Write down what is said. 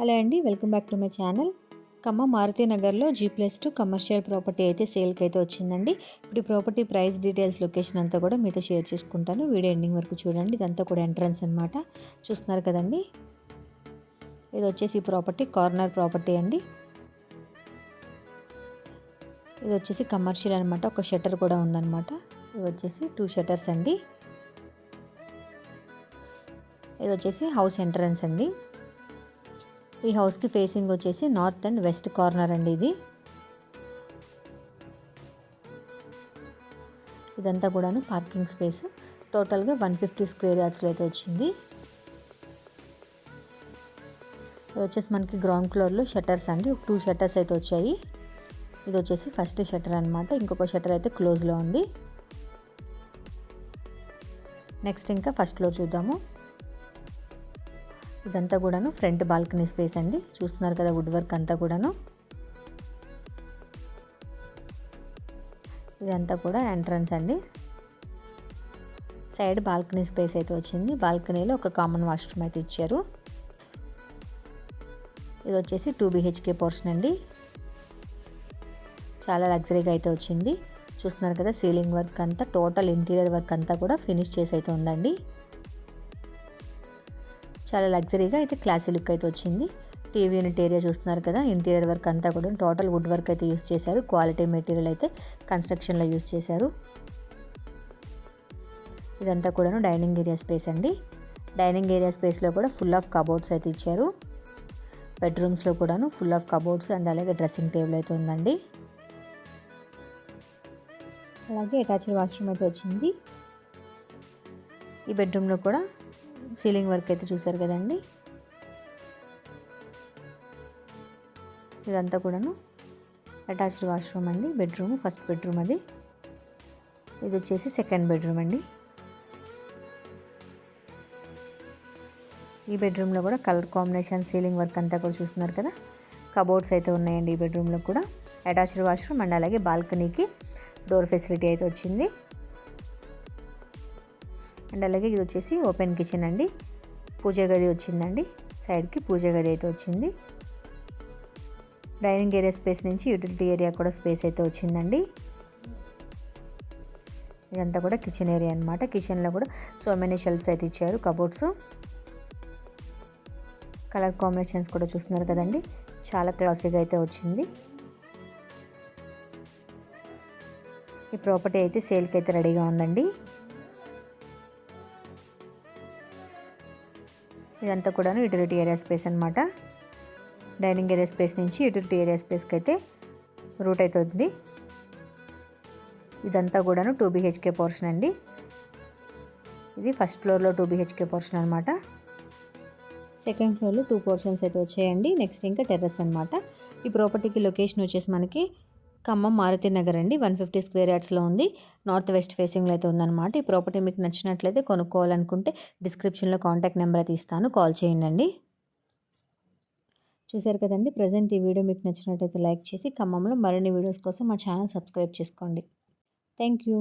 Hello అండి welcome back to my channel. కమ్మ మారుతి నగర్లో G plus two commercial property అయితే సేల్కి అయితే వచ్చిందండి. ఇప్పుడు ప్రాపర్టీ ప్రైస్ డీటెయిల్స్ లొకేషన్ అంతా కూడా మీతో షేర్ చేసుకుంటాను. వీడియో ఎండింగ్ వరకు చూడండి ఇదంతా కూడా ఎంట్రన్స్ అనమాట చూస్తున్నారు కదండి? ఇది వచ్చేసి ప్రాపర్టీ కార్నర్ ప్రాపర్టీ అండి. ఇది వచ్చేసి కమర్షియల్ అనమాట ఒక షట్టర్ కూడా ఉందన్నమాట. ఇది వచ్చేసి టూ షట్టర్స్ అండి. ఇది వచ్చేసి హౌస్ ఎంట్రన్స్ అండి. ఈ హౌస్కి ఫేసింగ్ వచ్చేసి నార్త్ అండ్ వెస్ట్ కార్నర్ అండి ఇది. ఇదంతా కూడాను పార్కింగ్ స్పేస్. టోటల్గా వన్ ఫిఫ్టీ స్క్వేర్ యార్డ్స్లో అయితే వచ్చింది. ఇది వచ్చేసి మనకి గ్రౌండ్ ఫ్లోర్లో షట్టర్స్ అండి. టూ షట్టర్స్ అయితే వచ్చాయి. ఇది వచ్చేసి ఫస్ట్ షట్టర్ అనమాట ఇంకొక షట్టర్ అయితే క్లోజ్లో ఉంది. నెక్స్ట్ ఇంకా ఫస్ట్ ఫ్లోర్ చూద్దాము. ఇదంతా కూడాను ఫ్రంట్ బాల్కనీ స్పేస్ అండి. చూస్తున్నారు కదా వుడ్ వర్క్ అంతా కూడాను. ఇదంతా కూడా ఎంట్రన్స్ అండి. సైడ్ బాల్కనీ స్పేస్ అయితే వచ్చింది. బాల్కనీలో ఒక కామన్ వాష్రూమ్ అయితే ఇచ్చారు. ఇది వచ్చేసి టూ బీహెచ్కే పోర్షన్ అండి. చాలా లగ్జరీగా అయితే వచ్చింది. చూస్తున్నారు కదా సీలింగ్ వర్క్ అంతా టోటల్ ఇంటీరియర్ వర్క్ అంతా కూడా ఫినిష్ చేసి అయితే ఉందండి. చాలా లగ్జరీగా అయితే క్లాసీ లుక్ అయితే వచ్చింది. టీవీ యూనిట్ ఏరియా చూస్తున్నారు కదా ఇంటీరియర్ వర్క్ అంతా కూడా టోటల్ వుడ్ వర్క్ అయితే యూస్ చేశారు. క్వాలిటీ మెటీరియల్ అయితే కన్స్ట్రక్షన్లో యూస్ చేశారు. ఇదంతా కూడాను డైనింగ్ ఏరియా స్పేస్ అండి. డైనింగ్ ఏరియా స్పేస్లో కూడా ఫుల్ ఆఫ్ కబోర్డ్స్ అయితే ఇచ్చారు. బెడ్రూమ్స్లో కూడాను ఫుల్ ఆఫ్ కబోర్డ్స్ అండ్ అలాగే డ్రెస్సింగ్ టేబుల్ అయితే ఉందండి. అలాగే అటాచ్డ్ వాష్రూమ్ అయితే వచ్చింది. ఈ బెడ్రూమ్లో కూడా సీలింగ్ వర్క్ అయితే చూసారు కదండి. ఇదంతా కూడాను అటాచ్డ్ వాష్రూమ్ అండి బెడ్రూమ్ ఫస్ట్ బెడ్రూమ్ అది. ఇది వచ్చేసి సెకండ్ బెడ్రూమ్ అండి. ఈ బెడ్రూమ్లో కూడా కలర్ కాంబినేషన్ సీలింగ్ వర్క్ అంతా కూడా చూస్తున్నారు కదా. కబోర్డ్స్ అయితే ఉన్నాయండి ఈ బెడ్రూమ్లో కూడా. అటాచ్డ్ వాష్రూమ్ అండ్ అలాగే బాల్కనీకి డోర్ ఫెసిలిటీ అయితే వచ్చింది. అండ్ అలాగే ఇది వచ్చేసి ఓపెన్ కిచెన్ అండి. పూజ గది వచ్చిందండి. సైడ్కి పూజ గది అయితే వచ్చింది. డైనింగ్ ఏరియా స్పేస్ నుంచి యూటిలిటీ ఏరియా కూడా స్పేస్ అయితే వచ్చిందండి. ఇదంతా కూడా కిచెన్ ఏరియా అనమాట కిచెన్లో కూడా సో మెనీ షెల్ఫ్స్ అయితే ఇచ్చారు కబోర్డ్స్. కలర్ కాంబినేషన్స్ కూడా చూస్తున్నారు కదండి. చాలా క్లాసీగా అయితే వచ్చింది. ఈ ప్రాపర్టీ అయితే సేల్కి అయితే రెడీగా ఉందండి. ఇదంతా కూడాను యూటిలిటీ ఏరియా స్పేస్ అనమాట డైనింగ్ ఏరియా స్పేస్ నుంచి యూటిలిటీ ఏరియా స్పేస్కి అయితే రూట్ అయితే ఉంది ఇదంతా కూడాను టూ బీహెచ్కే పోర్షన్ అండి. ఇది ఫస్ట్ ఫ్లోర్లో టూ బీహెచ్కే పోర్షన్ అనమాట సెకండ్ ఫ్లోర్లో టూ పోర్షన్స్ అయితే వచ్చాయండి. నెక్స్ట్ ఇంకా టెర్రస్ అనమాట ఈ ప్రాపర్టీకి లొకేషన్ వచ్చేసి మనకి ఖమ్మం మారుతి నగర్ అండి. వన్ ఫిఫ్టీ స్క్వేర్ యార్డ్స్లో ఉంది. నార్త్ వెస్ట్ ఫేసింగ్లో అయితే ఉందన్నమాట. ఈ ప్రాపర్టీ మీకు నచ్చినట్లయితే కొనుక్కోవాలనుకుంటే డిస్క్రిప్షన్లో కాంటాక్ట్ నెంబర్ అయితే ఇస్తాను. కాల్ చేయండి చూశారు కదండి ప్రజెంట్ ఈ వీడియో మీకు నచ్చినట్లయితే లైక్ చేసి ఖమ్మంలో మరిన్ని వీడియోస్ కోసం మా ఛానల్ సబ్స్క్రైబ్ చేసుకోండి. Thank you